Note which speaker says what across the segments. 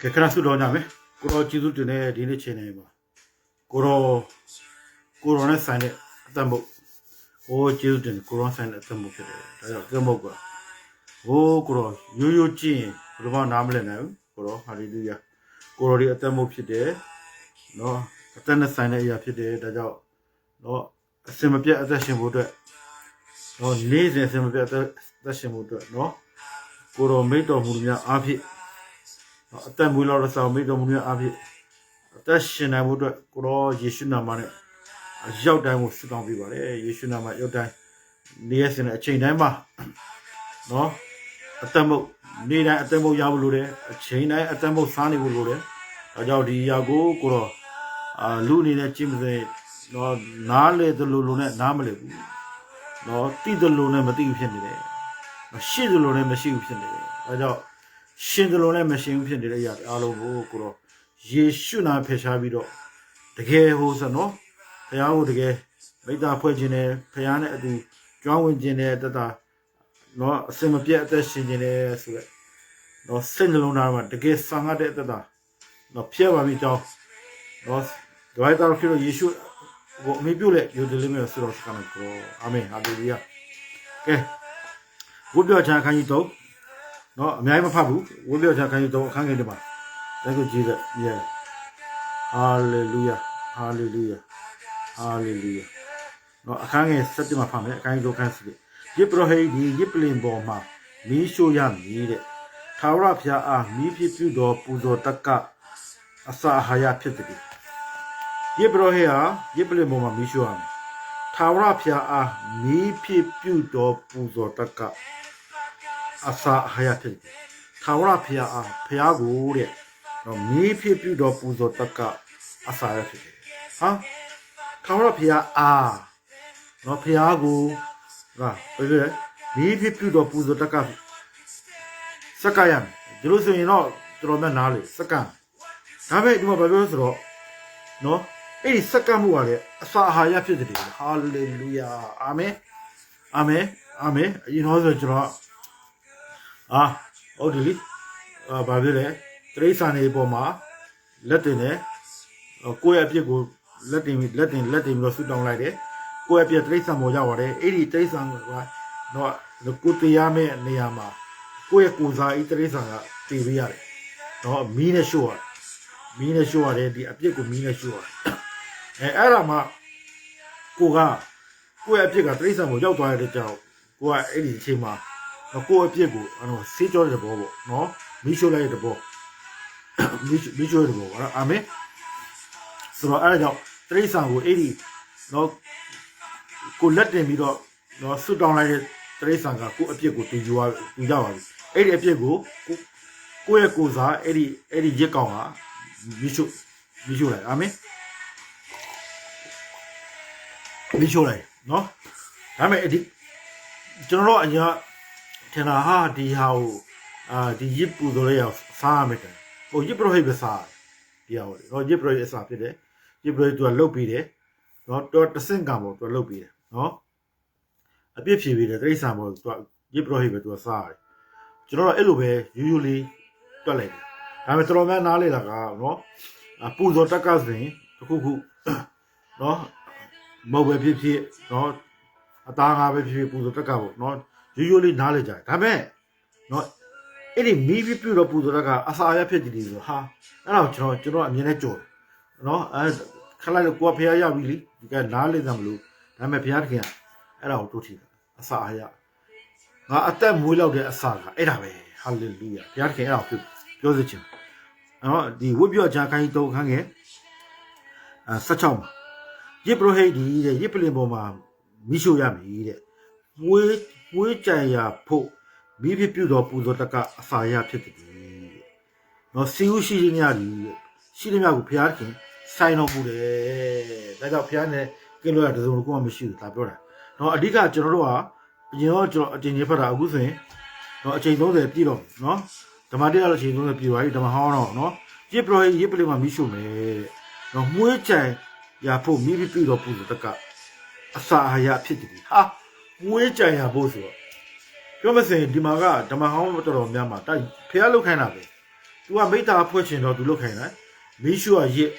Speaker 1: ကဲခဏဆုတော်ကြမယ်ကိုတော်ကျေးဇူးတင်တဲ့ဒီနေ့ချိန်နေပါကိုတော်ကိုတော်နဲ့ဆိုင်တဲ့အသက်မုတ်ဟိုကျေးဇူးတင်ကိုတော်ဆိုင်တဲ့အသက်မုတ်ဖြစ်တယ်ဒါကြောင့်အသက်မုတ်ကဟိုကိုတော်ရိုးရိုးကြည့်ရင်ဘယ်တော့မှနားမလည်နိုင်ဘူးကိုတော်ဟာလေလုယာကိုတော်ဒီအသက်မုတ်ဖြစ်တယ်နော်အသက်နဲ့ဆိုင်တဲ့အရာဖြစ်တယ်ဒါကြောင့်နော်အစင်မပြတ်အသက်ရှင်ဖို့အတွက်နော်နေ့စဉ်အစင်မပြတ်အသက်အသက်ရှင်ဖို့အတွက်နော်ကိုတော်မိတ်တော်မူများအားဖြင့်နော် အသက်မွေးလောက်တဲ့ဆောင်မိတော်မူများအဖြစ်အသက်ရှင်နိုင်မှုအတွက်ကိုရောယေရှုနာမနဲ့အရောက်တိုင်းကိုဆုတောင်းပေးပါတယ်ယေရှုနာမရောက်တိုင်းနေရစင်တဲ့အချိန်တိုင်းမှာနော်အသက်မုတ်နေတိုင်းအသက်မုတ်ရဖို့လိုတယ်အချိန်တိုင်းအသက်မုတ်စားနေဖို့လိုတယ်ဒါကြောင့်ဒီຢာကိုကိုရောအာလူအနေနဲ့ကြည့်မစေနော်နားလေသလိုလိုနဲ့နားမလဲဘူးနော်တိသလိုနဲ့မတိဘူးဖြစ်နေတယ်မရှိသလိုနဲ့မရှိဘူးဖြစ်နေတယ်ဒါကြောင့် ရှင်သလိုနဲ့မရှင်ဘူးဖြစ်နေတဲ့အရာတွေအားလုံးကိုကိုတော့ယေရှုနာဖယ်ရှားပြီးတော့တကယ်ဟိုဆိုနော်ဘုရားကိုတကယ်မိတ္တာဖွဲ့ခြင်းနဲ့ဘုရားနဲ့အတူကြွားဝင်ခြင်းနဲ့တတနော်အစင်မပြတ်အသက်ရှင်ခြင်းနဲ့ဆိုရက်နော်စိတ်နှလုံးသားမှာတကယ်ဆံရတဲ့အတ္တနော်ဖျက်ပါပြီကြောင်းနော်ဒိုင်တာဖြစ်လို့ယေရှုကိုအမိပြုလက်ယူတယ်လို့မျိုးဆိုတော့စကန်ကိုအာမင်ဟာလေလုယာကဲဘုရားချမ်းခန်းကြီးတော့ နော်အများကြီးမဖတ်ဘူးဝိပဿနာခံယူတော့အခန်းငယ်တွေမှာဒါဆိုကြည့်ရက်ယေဟာလေလုယာဟာလေလုယာဟာလေလုယာနော်အခန်းငယ်7မှာဖတ်မယ်အခန်းကြီးဒုက္ခစစ်ယေပရဟိဒီယေပလင်ပေါ်မှာမီးရှို့ရမည်တဲ့သာဝရဖျားအားမီးဖြစ်ပြုသောပူဇော်တက်ကအစာအာဟာရဖြစ်သည်ယေဘရဟေဟာယေပလင်ပေါ်မှာမီးရှို့ရမယ်။သာဝရဖျားအားမီးဖြစ်ပြုတော်ပူဇော်တက်က အစာအဟာရဖြစ်တယ်။ထာဝရဘုရားအားဘုရားကိုတဲ့တော့မီးဖြစ်ပြုတော်ပူဇော်တတ်ကအစာရဖြစ်တယ်။ဟာထာဝရဘုရားအားတော့ဘုရားကိုကဘယ်လိုလဲမီးဖြစ်ပြုတော်ပူဇော်တတ်ကစက္ကရံဒီလိုဆိုရင်တော့တော်တော်များနားလေစက္ကံဒါပေမဲ့ဒီမှာဘာပြောလဲဆိုတော့နော်အဲ့ဒီစက္ကမှုကလည်းအစာအာဟာရဖြစ်တယ်ဟာလေလုယာအာမင်အာမင်အာမင်အရင်တော့ဆိုကျွန်တော် အာဟုတ်တယ်လीအာဘာဖြစ်လဲတရိษံနေပေါ်မှာလက်တင်နဲ့ကိုယ့်ရဲ့အပြစ်ကိုလက်တင်ပြီးလက်တင်လက်တင်ပြီးတော့ဆူတောင်းလိုက်တယ်ကိုယ့်ရဲ့အပြစ်တရိษံပေါ်ရောက်ပါတယ်အဲ့ဒီတရိษံကတော့ကိုတရားမဲ့နေရာမှာကိုယ့်ရဲ့ကိုယ်စားဤတရိษံကတည်ပြီးရတယ်တော့မီးနဲ့ရှို့ရမီးနဲ့ရှို့ရတယ်ဒီအပြစ်ကိုမီးနဲ့ရှို့ရတယ်အဲအဲ့ဒါမှကိုကကိုယ့်ရဲ့အပြစ်ကတရိษံပေါ်ရောက်သွားတဲ့ကြောင့်ကိုကအဲ့ဒီအချိန်မှာ တော့ကိုယ့်အပြစ်ကိုအဲ့တော့ဆေးကြောတဲ့ဘောပေါ့နော်မိရှို့လိုက်တဲ့ဘောမိမိရှို့တဲ့ဘောအဲ့အာမင်ဆိုတော့အဲ့ဒါကြောင့်တရိษံကိုအဲ့ဒီနော်ကိုလက်တင်ပြီးတော့နော်ဆွတ်တောင်းလိုက်တဲ့တရိษံကကိုယ့်အပြစ်ကိုတူယူရတူကြပါပြီအဲ့ဒီအပြစ်ကိုကိုကိုယ့်ရဲ့ကိုယ်စားအဲ့ဒီအဲ့ဒီရစ်ကောင်ကမိရှို့မိရှို့လိုက်အာမင်မိရှို့လိုက်နော်ဒါပေမဲ့ဒီကျွန်တော်တို့အရင် ထင်တာဟာဒီဟာကိုအာဒီရစ်ပူဆိုလဲရစားရမယ်တဲ့ဟိုရစ်ပရိုဟိတ်ပဲစားဒီဟာကိုနော်ရစ်ပရိုဟိတ်အစားဖြစ်တယ်ရစ်ပရိုဟိတ်သူကလုတ်ပြီးတယ်နော်တော့တဆင့်ကံပေါ့သူကလုတ်ပြီးတယ်နော်အပြစ်ဖြေပြီးတယ်တိရစ္ဆာန်ပေါ့သူကရစ်ပရိုဟိတ်ပဲသူကစားရတယ်ကျွန်တော်တို့အဲ့လိုပဲယူယူလေးတွက်လိုက်တယ်ဒါပေမဲ့တော်တော်များနားလေတာကနော်အပူဇော်တက်ကဆိုရင်တစ်ခုခုနော်မဟုတ်ပဲဖြစ်ဖြစ်နော်အသားငါပဲဖြစ်ဖြစ်ပူဇော်တက်ကပေါ့နော် ရိုးရိုးလေးနားလေကြတယ်ဒါပေမဲ့နော်အဲ့ဒီမီးပြပြတော့ပူဇော်တက်ကအစာရဖြစ်တည်တယ်ဆိုဟာအဲ့တော့ကျွန်တော်ကျွန်တော်အမြင်နဲ့ကြော်နော်အဲခလိုက်လို့ကိုကဖះရောက်ပြီလေဒီကနားလေသံမလို့ဒါပေမဲ့ဖះတခင်အဲ့ဒါကိုတို့ထီအစာအရငါအသက်မွေးလောက်တဲ့အစာကအဲ့ဒါပဲဟာလေလုယာဘုရားတခင်အဲ့ဒါကိုပြောစေချင်နော်ဒီဝိပ္ပယချာခိုင်းတုံခန်းငယ်အဲ16မှာယစ်ပရိုဟိတ်ဒီတဲ့ယစ်ပလင်ပေါ်မှာမိရှို့ရမည်တဲ့မွေး မွေးကြံရာဖို့မိဖြစ်ပြုတော်ပူဇော်တကအစာရဖြစ်တယ်တဲ့နော်စီဦးရှိခြင်းများဒီရှိခြင်းများကိုဘုရားခင်ဆိုင်တော်မူတယ်ဒါကြောင့်ဘုရားနဲ့ကင်းလို့ရတဲ့စုံကိုမရှိဘူးဒါပြောတာနော်အဓိကကျွန်တော်တို့ကအရင်တော့ကျွန်တော်အကျဉ်းချင်းဖတ်တာအခုဆိုရင်နော်အချိန်30ပြည့်တော့နော်ဓမ္မတရားလည်းအချိန်30ပြည့်သွားပြီဓမ္မဟောင်းတော့နော်ရစ်ပရောရစ်ပလီမှာမိရှုမယ်တဲ့နော်မွေးကြံရာဖို့မိဖြစ်ပြုတော်ပူဇော်တကအစာအာရဖြစ်တယ်ဟာ မွေးကြံရဖို့ဆိုတော့ပြောမစင်ဒီမှာကဓမ္မဟောင်းတော်တော်များမှာတိုက်ဖះလောက်ခိုင်းတာပဲ तू ကမိတ္တာဖွဲ့ချင်တော့ तू လုတ်ခိုင်းတယ်မီးရှို့ရရစ်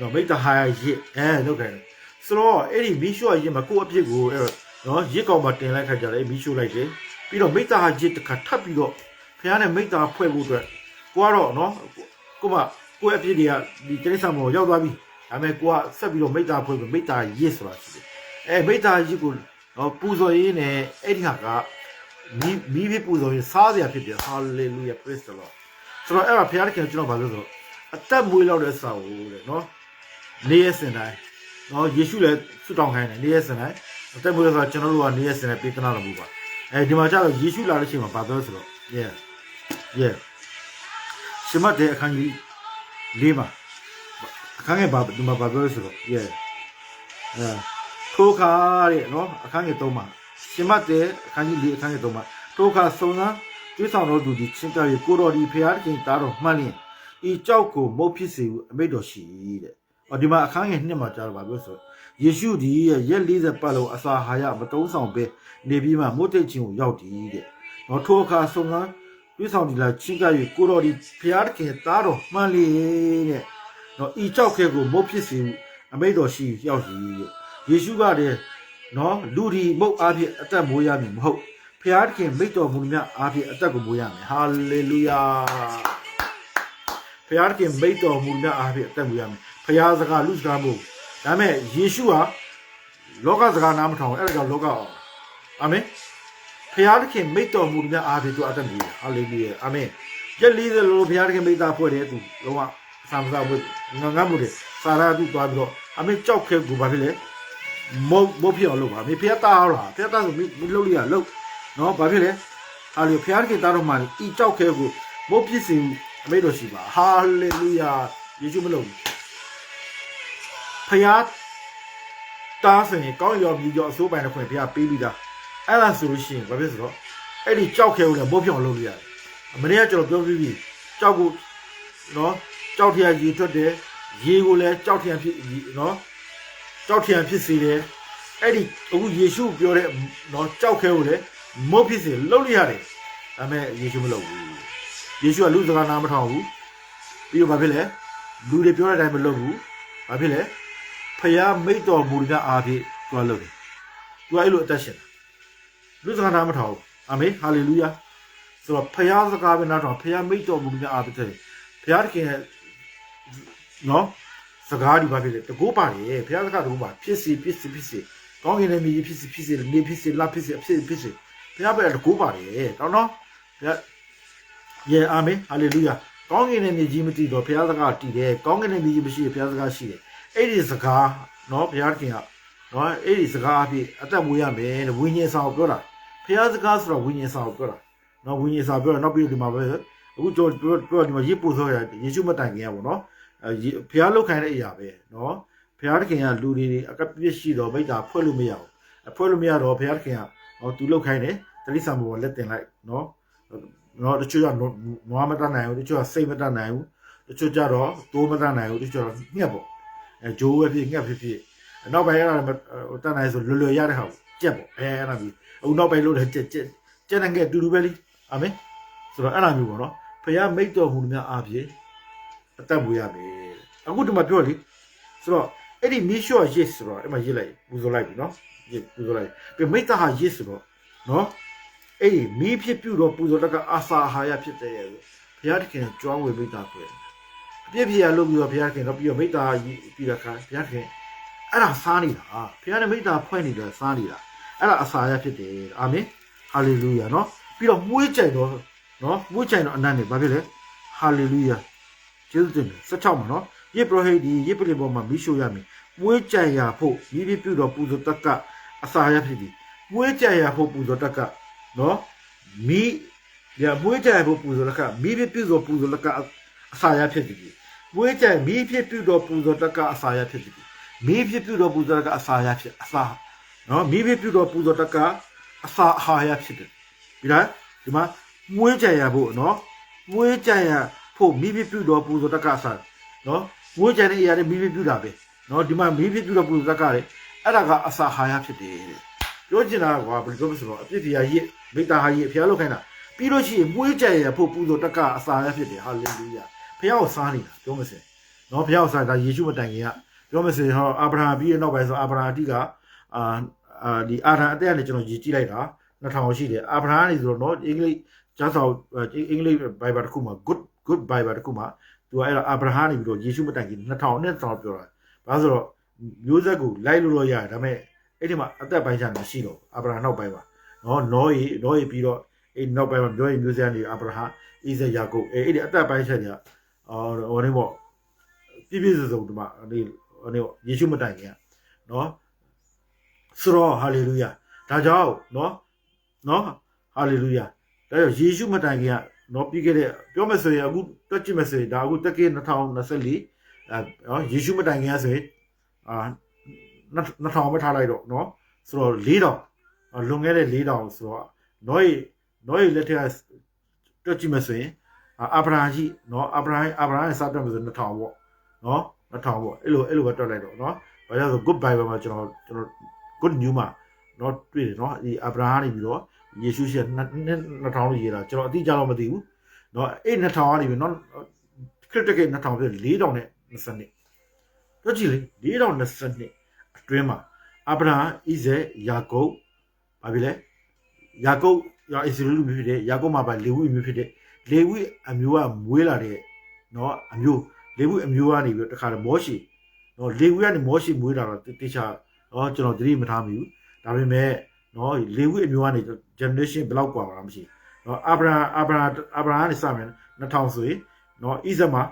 Speaker 1: နော်မိတ္တာဟာရရစ်အဲလုတ်ခိုင်းတယ်ဆိုတော့အဲ့ဒီမီးရှို့ရရစ်မှာကိုယ့်အဖြစ်ကိုအဲ့တော့နော်ရစ်ကောင်မှာတင်လိုက်ခါကြတယ်မီးရှို့လိုက်တယ်ပြီးတော့မိတ္တာဟာရစ်တစ်ခါထပ်ပြီးတော့ဖះနဲ့မိတ္တာဖွဲ့ဖို့အတွက်ကိုကတော့နော်ကိုမကိုယ့်အဖြစ်တွေကဒီတိရစ္ဆာန်ဘောရောက်သွားပြီဒါပေမဲ့ကိုကဆက်ပြီးတော့မိတ္တာဖွဲ့ပြီးမိတ္တာရစ်ဆိုတာရှိတယ်အဲမိတ္တာရစ်ကို နော်ပူဇော်ရင်းနဲ့အဲ့ဒီဟာကမိမိဖြစ်ပူဇော်ရင်စားစရာဖြစ်တယ် hallelujah praise the lord ဆိုတော့အဲ့ဒါဘုရားခင်ကျွန်တော်ဗာလို့ဆိုတော့အသက်မွေးလောက်တဲ့စာကိုတဲ့နော်နေရစင်တိုင်းနော်ယေရှုလည်းဆုတောင်းခိုင်းတယ်နေရစင်တိုင်းအသက်မွေးဆိုတာကျွန်တော်တို့ကနေရစင်တိုင်းပြေကနာလို့ဘူးပါအဲဒီမှာကျတော့ယေရှုလာတဲ့ချိန်မှာဗာပြောဆိုတော့ yeah yeah ရှမတ်တဲ့အခန်းကြီးလေးမှာအခန်းငယ်ဘာဒီမှာဗာပြောဆိုတော့ yeah အဲ ထိုခါတဲ့နော်အခန်းငယ်3မှာရှင်မတ်တဲ့အခန်းကြီး၄အခန်းငယ်3မှာထိုခါစုံစမ်းတွေးဆောင်တော်သူဒီချင်းကြွေကိုတော်ဒီဖရာခင်တားတော်မှန်လျင်ဤကြောက်ကိုမုတ်ဖြစ်စေဟုအမိတ်တော်ရှိတဲ့။အော်ဒီမှာအခန်းငယ်2မှာကြားတော့ဗာပြောဆိုယေရှုဒီရက်40ပတ်လုံးအစာဟာရမတုံးဆောင်ပဲနေပြီးမှမုတ်တိတ်ချင်းကိုရောက်တည်တဲ့။နော်ထိုခါစုံစမ်းတွေးဆောင်ဒီလာချင်းကြွေကိုတော်ဒီဖရာခင်တားတော်မှန်လျင်တဲ့။နော်ဤကြောက်ခဲကိုမုတ်ဖြစ်စေဟုအမိတ်တော်ရှိရောက်တည်တဲ့။ ယေရှုကတည်းနော်လူဒီမုတ်အားဖြင့်အသက်မွေးရမည်မဟုတ်ဖျားခင်မိတ်တော်မူမြတ်အားဖြင့်အသက်ကိုမွေးရမယ်ဟာလေလုယာဖျားခင်မိတ်တော်မူမြတ်အားဖြင့်အသက်မွေးရမယ်ဖျားစကားလူစကားမဟုတ်ဒါမဲ့ယေရှုဟာလောကစကားနားမထောင်အဲ့ဒါကြောင့်လောကအောင်အာမင်ဖျားခင်မိတ်တော်မူမြတ်အားဖြင့်သူအသက်မွေးရဟာလေလုယာအာမင်ရက်40လို့ဖျားခင်မိတ်သားဖွဲ့တယ်သူလုံးဝဆမ်ဆာဝတ်ငငတ်မှုတွေစာရာသူသွားပြီးတော့အမေကြောက်ခဲကိုဘာဖြစ်လဲ မုတ်မုတ်ဖြစ်အောင်လုပ်ပါမေဖះတားလားဖះတားဆိုမလုပ်လို့ရလုပ်နော်ဘာဖြစ်လဲဟာလေဖះခင်တားတော့မှဤကြောက်ခဲကိုမုတ်ဖြစ်စေအမေတော်ရှိပါဟာလေလုယာယေရှုမလုပ်ဘူးဖះတားဆိုရင်ကောင်းရောမြည်ရောအစိုးပိုင်တဲ့ခွင့်ဖះပေးပြီးသားအဲ့ဒါဆိုလို့ရှိရင်ဘာဖြစ်ဆိုတော့အဲ့ဒီကြောက်ခဲကိုလည်းမုတ်ဖြစ်အောင်လုပ်လို့ရတယ်အမနေ့ကကျွန်တော်ပြောပြီးပြီကြောက်ကိုနော်ကြောက်ထရကြီးထွက်တယ်ရေကိုလည်းကြောက်ထရဖြစ်နော် ကြောက်ထရံဖြစ်စေတယ်အဲ့ဒီအခုယေရှုပြောတဲ့နော်ကြောက်ခဲကိုလည်းမုတ်ဖြစ်စေလှုပ်လိုက်ရတယ်ဒါပေမဲ့ယေရှုမလုပ်ဘူးယေရှုကလူစကားနားမထောင်ဘူးပြီးတော့ဘာဖြစ်လဲလူတွေပြောတဲ့အတိုင်းမလုပ်ဘူးဘာဖြစ်လဲဖယားမိတ်တော်မူတဲ့အားဖြင့်သူကလုပ်တယ်သူကအဲ့လိုအသက်ရှင်တာလူစကားနားမထောင်ဘူးအာမင်ဟာလေလုယာဆိုတော့ဖယားစကားပဲနားထောင်ဖယားမိတ်တော်မူတဲ့အားဖြင့်ဖယားတခင်ရဲ့နော် စကားဒီဘာဖြစ်လဲတကူပါတယ်ဘုရားစကားတကူပါဖြစ်စီဖြစ်စီဖြစ်စီကောင်းကင်နဲ့မြေဖြစ်စီဖြစ်စီနေဖြစ်စီလာဖြစ်စီအဖြစ်ဖြစ်စီဘုရားပဲတကူပါတယ်တော့နော်ဘုရားယေအာမင်ဟာလေလုယာကောင်းကင်နဲ့မြေကြီးမတည်တော့ဘုရားစကားတည်တယ်ကောင်းကင်နဲ့မြေကြီးမရှိဘုရားစကားရှိတယ်အဲ့ဒီစကားနော်ဘုရားခင်ကနော်အဲ့ဒီစကားအဖြစ်အသက်မွေးရမယ်တဲ့ဝိညာဉ်ဆောင်ပြောတာဘုရားစကားဆိုတော့ဝိညာဉ်ဆောင်ပြောတာနော်ဝိညာဉ်ဆောင်ပြောတာနောက်ပြီးဒီမှာပဲအခုကျွန်တော်ပြောဒီမှာရေးပို့ဆိုရယေရှုမတိုင်ခင်ရပါတော့ ဘုရားလုတ်ခိုင်းတဲ့အရာပဲနော်ဘုရားသခင်ကလူတွေအကပြစ်ရှိတော့မိတ္တာဖွဲ့လို့မရဘူးအဖွဲ့လို့မရတော့ဘုရားသခင်ကဟောသူလုတ်ခိုင်းတယ်တတိဆံဘောလက်တင်လိုက်နော်နော်တချို့ကနွားမတတ်နိုင်ဘူးတချို့ကစိတ်မတတ်နိုင်ဘူးတချို့ကြတော့သိုးမတတ်နိုင်ဘူးတချို့ကငှက်ပေါ့အဲဂျိုးပဲဖြစ်ငှက်ဖြစ်ဖြစ်နောက်ပိုင်းအဲ့ဒါတတ်နိုင်ဆိုလွယ်လွယ်ရတဲ့ဟာကြက်ပေါ့အဲအဲ့ဒါပြီးအခုနောက်ပိုင်းလို့လည်းကြက်ကြက်ကြက်နဲ့ငှက်တူတူပဲလीအာမင်ဆိုတော့အဲ့ဒါမျိုးပေါ့နော်ဖခင်မိတ်တော်မူများအားဖြင့်အသက်မွေးရမယ် အခုဒီမှာပြောလေဆိုတော့အဲ့ဒီမီးရှို့ရစ်ဆိုတော့အဲ့မှာရေးလိုက်ပူဇော်လိုက်ပြီနော်ရေးပူဇော်လိုက်ပြီးမိတ္တဟာရစ်ဆိုတော့နော်အဲ့ဒီမီးဖြစ်ပြုတော့ပူဇော်တက်ကအာစာဟာရဖြစ်တဲ့ရဲ့ဘုရားတခင်ကြွားဝေမိတ္တခွဲအပြစ်ဖြစ်ရလို့ပြီးတော့ဘုရားခင်တော့ပြီးတော့မိတ္တပြီးတော့ခါဘုရားခင်အဲ့ဒါစားနေတာဘုရားနဲ့မိတ္တဖွဲ့နေတယ်စားနေတာအဲ့ဒါအစာရဖြစ်တယ်အာမင်ဟာလေလုယာနော်ပြီးတော့မွေးကြိုင်တော့နော်မွေးကြိုင်တော့အနန္တဘာဖြစ်လဲဟာလေလုယာကျေးဇူးတင်တယ်16မှာနော် ယေပရဟိတ်ဒီယေပလင်ပေါ်မှာမိရှို့ရမည်မွေးကြံရဖို့မိမိပြုတော်ပူဇော်တတ်ကအစာရဖြစ်သည်မွေးကြံရဖို့ပူဇော်တတ်ကနော်မိရမွေးကြံရဖို့ပူဇော်တတ်ကမိမိပြုတော်ပူဇော်တတ်ကအစာရဖြစ်သည်မွေးကြံမိဖြစ်ပြုတော်ပူဇော်တတ်ကအစာရဖြစ်သည်မိဖြစ်ပြုတော်ပူဇော်တတ်ကအစာရဖြစ်အစာနော်မိဖြစ်ပြုတော်ပူဇော်တတ်ကအစာအာဟာရဖြစ်တယ်ဒီလားဒီမှာမွေးကြံရဖို့နော်မွေးကြံရဖို့မိမိပြုတော်ပူဇော်တက်ကဆာနော် ဝိုးကြံတဲ့အရာတွေမိမိပြုတာပဲနော်ဒီမှာမိမိပြုတော်ပူဇော်တက်ကလေအဲ့ဒါကအစာဟာရဖြစ်တယ်တဲ့ပြောချင်တာကွာဘယ်လိုပြောမလဲဆိုတော့အပြစ်တရားရစ်မိတ္တာဟာရစ်ဖျားလောက်ခိုင်းတာပြီးလို့ရှိရင်မွေးကြရဖို့ပူဇော်တက်ကအစာရဖြစ်တယ်ဟာလေလုယာဖះကိုစားနေတာပြောမစင်နော်ဖះကိုစားတာယေရှုမတိုင်ခင်ကပြောမစင်ဟောအာဗြဟံပြီးတဲ့နောက်ပိုင်းဆိုအာဗြဟံအတိကအာအာဒီအာရန်အတက်ကနေကျွန်တော်ရည်ကြည့်လိုက်တာ2000ရှိတယ်အာဗြဟံနေဆိုတော့နော်အင်္ဂလိပ်ကျမ်းစာအင်္ဂလိပ်ဘိုင်ဘယ်တစ်ခုမှာ good good bible တစ်ခုမှာ သူကအဲ့ဒါအာဗြဟံနေပြီးတော့ယေရှုမတိုင်ခင်2000နဲ့1000ပြောတာဘာလို့ဆိုတော့မျိုးဆက်ကိုလိုက်လို့လို့ရတယ်ဒါပေမဲ့အဲ့ဒီမှာအသက်ပိုင်းခြားမရှိတော့အာဗြဟံနောက်ပိုင်းပါနော်နောယေနောယေပြီးတော့အဲ့နောက်ပိုင်းမှာပြောရင်မျိုးဆက်ကနေအာဗြဟံဣဇက်ယာကုပ်အဲ့အဲ့ဒီအသက်ပိုင်းခြားတွေကအော်ဟိုနေပေါ့ပြည့်ပြည့်စုံစုံဒီမှာဒီဟိုနေပေါ့ယေရှုမတိုင်ခင်ကနော်ဆိုတော့ဟာလေလုယာဒါကြောင့်နော်နော်ဟာလေလုယာဒါကြောင့်ယေရှုမတိုင်ခင်ကနော်ပြီးခဲ့တဲ့ပြောမယ်ဆိုရင်အခုတွက်ကြည့်မယ်ဆိုရင်ဒါအခုတက္ကီ2024အဲနော်ယေရှုမတိုင်ခင်ကဆိုရင်အာ2000ပဲထားလိုက်တော့နော်ဆိုတော့4000လွန်ခဲ့တဲ့4000ဆိုတော့နောယေနောယေလက်ထက်ကတွက်ကြည့်မယ်ဆိုရင်အာဗြဟံကြီးနော်အာဗြဟံအာဗြဟံရဲ့စတက်မယ်ဆို2000ပေါ့နော်2000ပေါ့အဲ့လိုအဲ့လိုပဲတွက်လိုက်တော့နော်ဘာလို့လဲဆို good bible မှာကျွန်တော်ကျွန်တော် good new မှာနော်တွေ့တယ်နော်ဒီအာဗြဟံနေပြီးတော့ ယေရှုရှိ2000လို့ရေးတာကျွန်တော်အတိအကျတော့မသိဘူးเนาะအဲ့2000ကနေပြီเนาะခရစ်တကယ်2000ပြည့်4000နဲ့20နှစ်တို့ကြည့်လေ4020နှစ်အတွင်းမှာအာဗြဟံဣဇက်ယာကုပ်ဘာဖြစ်လဲယာကုပ်ယာဣသရေလလူမျိုးဖြစ်တဲ့ယာကုပ်မှာပါလေဝိမျိုးဖြစ်တဲ့လေဝိအမျိုးကမွေးလာတဲ့เนาะအမျိုးလေဝိအမျိုးကနေပြီးတော့တခါတော့မောရှိเนาะလေဝိကနေမောရှိမွေးလာတော့တေချာเนาะကျွန်တော်သတိမထားမိဘူးဒါပေမဲ့ เนาะလေဝိအမျိုးကနေ generation ဘယ်လောက်กว่าမှာမရှိဘူးနော်အာဗြဟံအာဗြဟံအာဗြဟံနဲ့စမယ်2000ဆိုရင်နော်ဣဇက်မှာ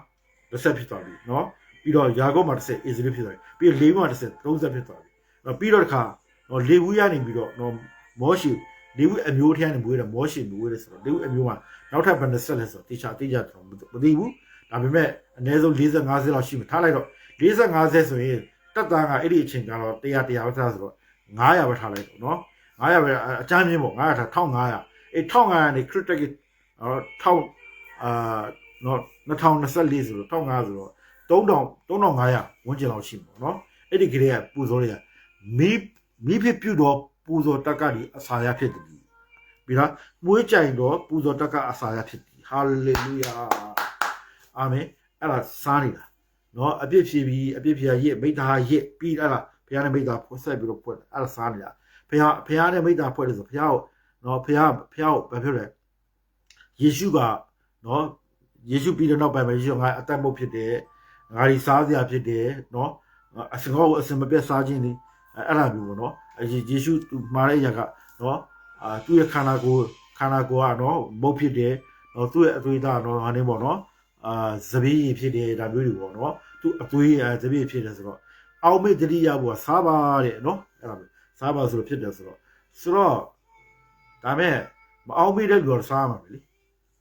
Speaker 1: တစ်ဆက်ဖြစ်သွားပြီနော်ပြီးတော့ယာကုပ်မှာတစ်ဆက်ဣဇရေလဖြစ်သွားပြီပြီးတော့လေဝိမှာတစ်ဆက်30ဖြစ်သွားပြီနော်ပြီးတော့တခါနော်လေဝိရနေပြီးတော့နော်မောရှိလေဝိအမျိုးထဲကနေမွေးတယ်မောရှိမွေးတယ်ဆိုတော့လေဝိအမျိုးမှာနောက်ထပ်ဘယ်နှစ်ဆက်လဲဆိုတော့တေချာတေချာတော့မသိဘူးဒါပေမဲ့အနည်းဆုံး40 50လောက်ရှိမှထားလိုက်တော့40 50ဆိုရင်တက်သားကအဲ့ဒီအချိန်ကျတော့100 100ပဲထားဆိုတော့900ပဲထားလိုက်တော့နော် 900ပဲအချမ်းမြင့်ပေါ့900ထား1500အဲ1500နေခရစ်တက်ကအော်1000အာနော်2024ဆိုတော့1500ဆိုတော့3000 3500ဝန်းကျင်လောက်ရှိမှာနော်အဲ့ဒီကလေးကပူဇော်ရမီးမီးဖြစ်ပြုတော့ပူဇော်တက်ကဒီအစာရဖြစ်တယ်ပြီးတော့မွေးကြိုင်တော့ပူဇော်တက်ကအစာရဖြစ်တယ်ဟာလေလုယာအာမင်အဲ့ဒါစားနေတာနော်အပြစ်ဖြေပြီးအပြစ်ဖြေရစ်မိသားရစ်ပြီးအဲ့ဒါဘုရားနဲ့မိသားဖွဲ့ဆက်ပြီးတော့ဖွဲ့အဲ့ဒါစားနေတာ ဘုရားဘုရားနဲ့မိသားဖွဲ့တယ်ဆိုဘုရားကိုနော်ဖះဖះကိုဘာဖြစ်လဲယေရှုကနော်ယေရှုပြီးတဲ့နောက်ပိုင်းမှာယေရှုငါအသက်မုတ်ဖြစ်တယ်ငါဒီစားစရာဖြစ်တယ်နော်အစကောအစမပြတ်စားခြင်းဒီအဲ့ဒါမျိုးပေါ့နော်ယေရှုမှားတဲ့အရာကနော်အာသူ့ရဲ့ခန္ဓာကိုယ်ခန္ဓာကိုယ်ကနော်မုတ်ဖြစ်တယ်နော်သူ့ရဲ့အသွေးသားနော်ဟာနေပေါ့နော်အာဇဘီဖြစ်တယ်ဒါမျိုးတွေပေါ့နော်သူ့အသွေးဇဘီဖြစ်တယ်ဆိုတော့အောက်မေ့တတိယဘုရားစားပါတဲ့နော်အဲ့ဒါမျိုး စားပါဆိုလို့ဖြစ်တယ်ဆိုတော့ဆိုတော့ဒါမဲ့မအောင်မိတဲ့လူတော့စားမှာပဲလေ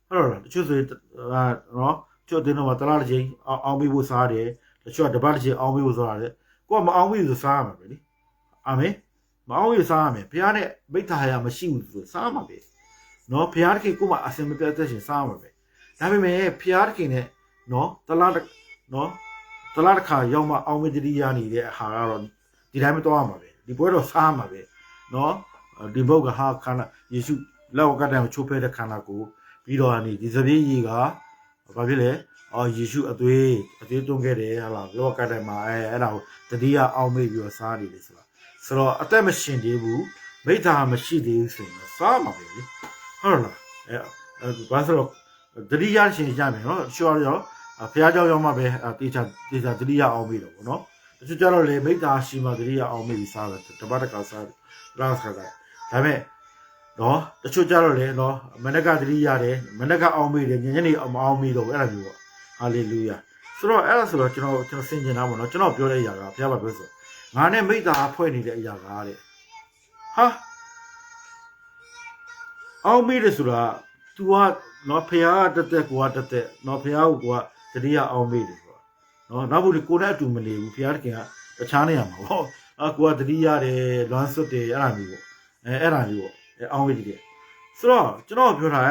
Speaker 1: ဟုတ်တော့တချို့ဆိုရင်အာနော်ချို့တင်းတော့တလားတစ်ချိန်အောင်အောင်မိဖို့စားတယ်တချို့ကတပတ်တစ်ချိန်အောင်မိဖို့စားတယ်ကိုကမအောင်မိဆိုစားမှာပဲလေအာမင်မအောင်မိစားရမယ်ဘုရားနဲ့မိသားရမရှိဘူးဆိုစားမှာပဲနော်ဘုရားတခင်ကိုမှအစင်မပြတ်သက်ရှင်စားမှာပဲဒါပေမဲ့ဘုရားတခင်နဲ့နော်တလားနော်တလားတစ်ခါရောက်မှအောင်မိတတိယနေတဲ့အာဟာကတော့ဒီတိုင်းမတော့မှာပဲ ဒီပွဲတော့စားမှာပဲနော်ဒီဘုတ်ကဟာခန္ဓာယေရှုလက်ဝကတန်ကိုချိုးဖဲတဲ့ခန္ဓာကိုပြီးတော့အနေဒီသပြေးကြီးကဘာဖြစ်လဲအော်ယေရှုအသွေးအသွေးတွန်းခဲ့တယ်ဟာလားလက်ဝကတန်မှာအဲအဲ့ဒါကိုတတိယအောင်မေ့ပြီးတော့စားနေလေဆိုတာဆိုတော့အသက်မရှင်သေးဘူးမိသားမရှိသေးဘူးဆိုရင်စားမှာပဲလေဟုတ်လားအဲဘာဆိုတော့တတိယရှင်ရမယ်နော်ရှော်ရောဘုရားကြောက်ရောက်မှပဲတေချာတေချာတတိယအောင်မေ့တော့ဗောနော် တချို့ကျတော့လေမိသားရှိမှတတိယအောင်မေ့ပြီးစားတယ်တပတ်တကစားတယ်လားစားတယ်ဒါပေမဲ့နော်တချို့ကြတော့လေနော်မနက်ကသတိရတယ်မနက်ကအောင်မေးတယ်ညညနေမအောင်မေးတော့ဘူးအဲ့ဒါမျိုးပေါ့ဟာလေလုယာဆိုတော့အဲ့ဒါဆိုတော့ကျွန်တော်ကျွန်တော်ဆင်ကျင်တာပေါ့နော်ကျွန်တော်ပြောတဲ့အရာကဘုရားဘာပြောဆိုငါနဲ့မိသားဖွဲ့နေတဲ့အရာကတဲ့ဟာအောင်မေးတယ်ဆိုတာ तू ကနော်ဖះတက်တက်ကိုကတက်တက်နော်ဖះကိုကတတိယအောင်မေးတယ်ပေါ့ နော်နောက်ဘူးလေကိုနဲ့အတူမနေဘူးဘုရားသခင်ကတခြားနေရမှာပေါ့အကူကတတိရတယ်လွမ်းစွတ်တယ်အဲ့ဒါမျိုးပေါ့အဲအဲ့ဒါမျိုးပေါ့အဲအောင်းဝေးကြီးတယ်ဆိုတော့ကျွန်တော်ပြောတာ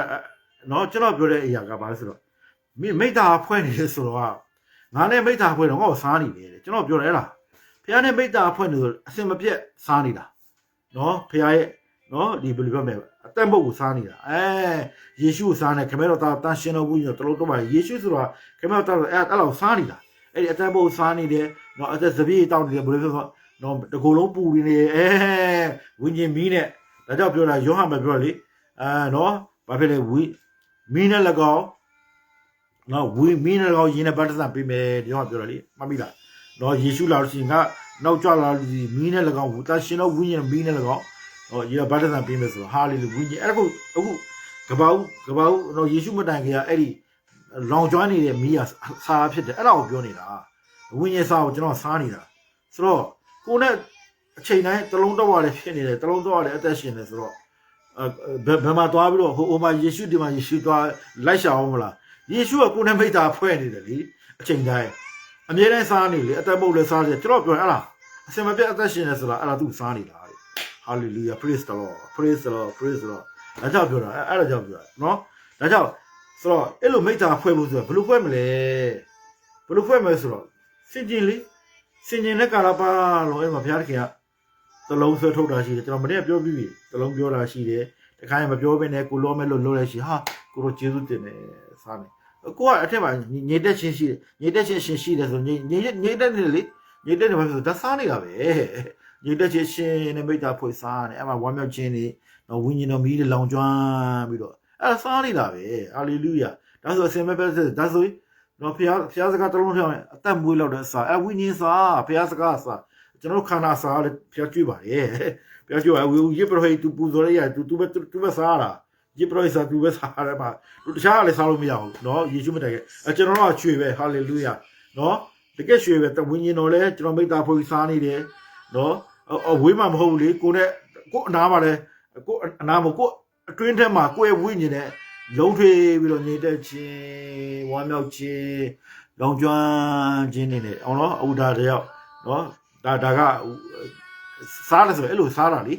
Speaker 1: နော်ကျွန်တော်ပြောတဲ့အရာကဘာလဲဆိုတော့မိမိတာဖွဲ့နေတယ်ဆိုတော့ငါနဲ့မိတာဖွဲ့တော့ငါ့ကိုစားနေတယ်ကျွန်တော်ပြောတယ်အဲ့ဒါဘုရားနဲ့မိတာဖွဲ့နေဆိုအစင်မပြတ်စားနေတာနော်ဘုရားရဲ့နော်ဒီဘယ်လိုပြောမလဲအတန်ဘုတ်ကိုစားနေတာအဲယေရှုကိုစားနေခမဲတော်သားတန်ရှင်တော်ဘူးညတော်တော်ပါယေရှုဆိုတာခမဲတော်သားအဲ့အဲ့လောက်စားနေတာ အဲ့ဒီအသက်မုတ်စားနေတယ်နော်အသက်စပြည့်တောင်းနေတယ်ဘယ်လိုပြောနော်တကူလုံးပူနေတယ်အဲဝိညာဉ်မီးနဲ့ဒါကြောင့်ပြောတာယောဟန်မပြောလေအာနော်ဘာဖြစ်လဲဝိမီးနဲ့၎င်းနော်ဝိမီးနဲ့၎င်းယင်းနဲ့ဗတ္တစံပေးမယ်ယောဟန်ပြောတာလေမှတ်မိလားနော်ယေရှုလာလို့ရှိရင်ကနောက်ကြလာလို့မီးနဲ့၎င်းတန်ရှင်တော်ဝိညာဉ်မီးနဲ့၎င်းဟောယေဗတ်တန်ပေးမယ်ဆိုတော့ဟာလေလုဝိညာဉ်အဲ့ဒါကိုအခုကပောက်ကပောက်တော့ယေရှုမတိုင်ခင်ကအဲ့ဒီ လောင်ကျွမ်းနေတဲ့မီးကစားဖြစ်တယ်အဲ့ဒါကိုပြောနေတာဝိညာဉ်စားကိုကျွန်တော်စားနေတာဆိုတော့ကိုနဲ့အချိန်တိုင်းတလုံးတော့ရတယ်ဖြစ်နေတယ်တလုံးတော့ရတယ်အသက်ရှင်နေဆိုတော့အဲဘယ်မှာသွားပြီးတော့ဟိုအိုမှာယေရှုဒီမှာယေရှုသွားလိုက်ရှာအောင်မလားယေရှုကကိုနဲ့မိသားဖွဲ့နေတယ်လေအချိန်တိုင်းအမြဲတမ်းစားနေလေအသက်မုတ်လည်းစားတယ်ကျွန်တော်ပြောရင်အဲ့ဒါအစင်မပြတ်အသက်ရှင်နေဆိုတာအဲ့ဒါသူ့စားနေတာလေ hallelujah praise the lord praise the lord praise the lord ဒါကြောင့်ပြောတာအဲ့ဒါကြောင့်ပြောတာနော်ဒါကြောင့် ဆိုတော့အဲ့လိုမိတ္တာဖွဲ့ဖို့ဆိုတော့ဘယ်လိုဖွဲ့မလဲဘယ်လိုဖွဲ့မလဲဆိုတော့စင်ကျင်လေးစင်ကျင်တဲ့ကာလပါလို့အဲ့မှာဘုရားသခင်ကသလုံးဆွဲထုတ်တာရှိတယ်ကျွန်တော်မနေ့ကပြောပြီးပြီသလုံးပြောတာရှိတယ်တခါရင်မပြောဘဲနဲ့ကိုလောမဲလို့လို့လည်းရှိဟာကိုတို့ကျေးဇူးတင်တယ်စားမယ်ကိုကအထက်မှာညိတက်ချင်းရှိတယ်ညိတက်ချင်းရှင်ရှိတယ်ဆိုညိညိညိတက်နေလေညိတက်နေပါဆိုဒါစားနေတာပဲညတက်ချစ်ရှင်နဲ့မိတ္တာဖွေစားတယ်အဲ့မှာဝမ်းမြောက်ခြင်းတွေတော့ဝိညာဉ်တော်မီးတွေလောင်ကျွမ်းပြီးတော့ အဲ့ဒါစားနေတာပဲဟာလေလုယာဒါဆိုအစင်မဲ့ပဲဒါဆိုနော်ဖျားဖျားစကားတလုံးထောင်အသက်မွေးလောက်တဲ့စာအဝိညာဉ်စာဖျားစကားစာကျွန်တော်ခန္ဓာစာလည်းဖျားကျွေးပါလေဖျားကျွေးပါဝေရစ်ပရိုဟိတူပူဇော်ရရတူတူပဲတူပဲစားတာရစ်ပရိုဟိစာတူပဲစားရမှာတူတခြားကလည်းစားလို့မရဘူးနော်ယေရှုမတိုင်ခဲ့အကျွန်တော်ကကျွေးပဲဟာလေလုယာနော်တကယ်ကျွေးပဲတဝိညာဉ်တော်လည်းကျွန်တော်မိသားဖို့စားနေတယ်နော်အဝေးမှာမဟုတ်ဘူးလေကိုနဲ့ကိုအနာမှာလည်းကိုအနာမှာကို အတွင်းထဲမှာကိုရဲ့ဝိညာဉ်နဲ့လုံးထွေးပြီးတော့ညစ်တဲ့ခြင်းဝမ်းမြောက်ခြင်းလောင်ကျွမ်းခြင်းနေနဲ့အောင်နော်အူဒါတယောက်နော်ဒါဒါကစားတယ်ဆိုအဲ့လိုစားတာလေ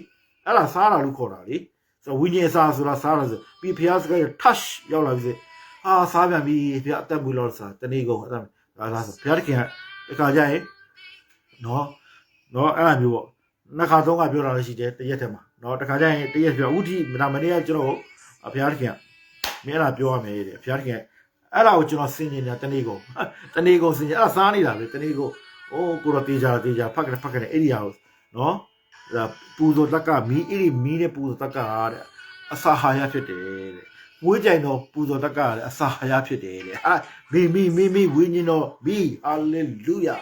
Speaker 1: အဲ့ဒါစားတာလို့ခေါ်တာလေဆိုဝိညာဉ်စားဆိုတာစားတာဆိုပြီးဖျားစကား touch ရောက်လာပြီအာစားပြန်ပြီဖျားအသက်မူလို့စားတနေ့ကုန်အဲ့ဒါဒါလားဆိုဖျားတခင်ကအခါကျရင်နော်နော်အဲ့လိုမျိုးပေါ့နှစ်ခါသုံးခါပြောတာလည်းရှိတယ်တရက်ထဲမှာ နော်တခါကျရင်တရက်ပြောဥတီမနာမနေ့ကကျွန်တော်အဖျားတခင်မင်းအဲ့ဒါပြောရမယ်တဲ့အဖျားတခင်အဲ့ဒါကိုကျွန်တော်စင်ကျင်နေတာတနေ့ကုန်တနေ့ကုန်စင်ကျင်အဲ့ဒါစားနေတာပဲတနေ့ကုန်အိုးကိုတော့တေးကြတာတေးကြဖက်ကြဖက်ကြအဲ့ဒီဟာကိုနော်ဒါပူဇော်တက်ကမီးအဲ့ဒီမီးနဲ့ပူဇော်တက်ကတဲ့အစာဟာရဖြစ်တယ်တဲ့ဝိကြိုင်တော့ပူဇော်တက်ကလည်းအစာဟာရဖြစ်တယ်တဲ့အာမီမီမီမီဝိညာဉ်တော်မီဟာလေလုယာ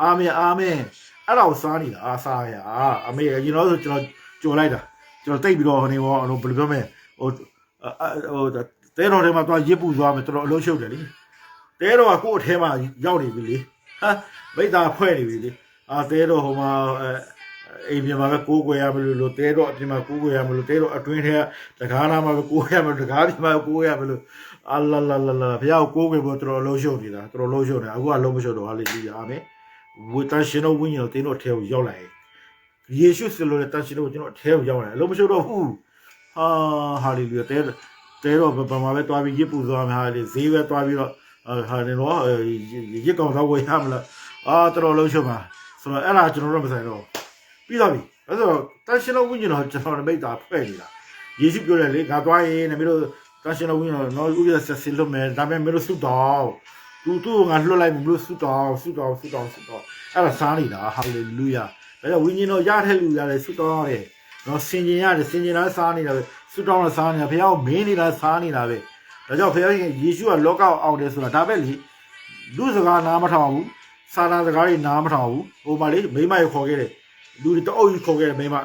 Speaker 1: အာမင်အာမင်အဲ့ဒါကိုစားနေတာအာစားရအမေကျွန်တော်ဆိုကျွန်တော် ကြုံလိုက်တာကျွန်တော်တိတ်ပြီးတော့ဟိုနေဘောဘယ်လိုပြောမလဲဟိုဟိုတဲတော်ထဲမှာသွားရစ်ပူသွားမယ်တော်တော်အလုံးရှုပ်တယ်လေတဲတော်ကကိုယ့်အထဲမှာရောက်နေပြီလေဟာမိသားဖွဲ့နေပြီလေအာတဲတော်ဟိုမှာအိမ်ပြန်မှာပဲကိုးကွယ်ရမလို့လို့တဲတော့အပြင်မှာကိုးကွယ်ရမလို့တဲတော့အတွင်းထဲကတကားနာမှာပဲကိုးရမလို့တကားပြင်မှာကိုးရမလို့အလာလာလာလာဘုရားကိုကိုးကွယ်ဖို့တော်တော်လုံးရှုပ်နေတာတော်တော်လုံးရှုပ်နေအခုကလုံးမရှုပ်တော့ဟာလေလုယာအာမင်ဝတန်ရှင်တော်ဝိညာဉ်တော်တင်းတော်ထဲကိုရောက်လာရင် ယေရှုစလိုတဲ့တန်ရှင်တော်ကျွန်တော်ထဲကိုရောက်လာတယ်အလုံးမရှုပ်တော့ဘူးဟာဟာလေလုယာတဲတဲတော့ဘာမှပဲတွားပြီးရစ်ပူသွားမှာလေဈေးပဲတွားပြီးတော့ဟာနေတော့ရစ်ကောင်တော့ဝယ်ရမလားအာတော်တော်လုံးရှုပ်ပါဆိုတော့အဲ့ဒါကျွန်တော်တို့မဆိုင်တော့ပြီးသွားပြီအဲ့ဆိုတန်ရှင်တော်ဝိညာဉ်တော်ကျွန်တော်မိတ်တာဖွဲ့နေတာယေရှုပြောတယ်လေငါသွားရင်မင်းတို့တန်ရှင်တော်ဝိညာဉ်တော်နော်ဥပဒေဆက်စစ်လို့မယ်ဒါပေမဲ့မင်းတို့စုတော့သူသူ့ငါလွတ်လိုက်မလို့ဆုတောင်းဆုတောင်းဆုတောင်းဆုတောင်းအဲ့ဒါစားနေတာဟာလေလုယာ ဒါကြောင့်ဝိညာဉ်တော်ရတဲ့လူရတယ်ဆုတောင်းရတယ်နော်စင်ကျင်ရတယ်စင်ကျင်လားစားနေတာပဲဆုတောင်းလားစားနေတာဘုရားကိုမင်းနေတာစားနေတာပဲဒါကြောင့်ဘုရားရှင်ယေရှုကလောကကိုအောင်တယ်ဆိုတာဒါပဲလေလူစကားနားမထောင်ဘူးစာနာစကားတွေနားမထောင်ဘူးဟိုမှာလေမိမရခေါ်ခဲ့တယ်လူတွေတအုပ်ကြီးခေါ်ခဲ့တယ်မိမ